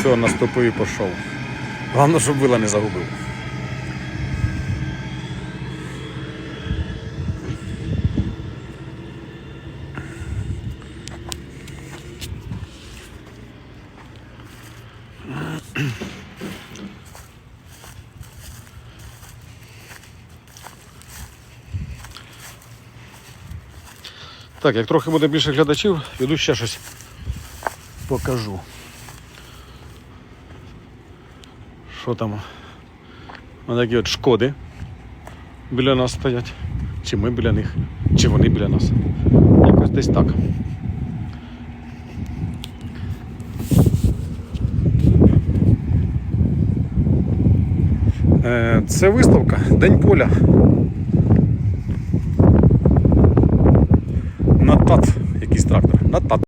Все, наступив і пішов. Головне, щоб вила не загубив. Так, як трохи буде більше глядачів, піду ще щось покажу. Що там? Ось такі от шкоди біля нас стоять. Чи ми біля них, чи вони біля нас. Якось десь так. Е, Це виставка День поля. На ТАТ якийсь трактор. На ТАТ.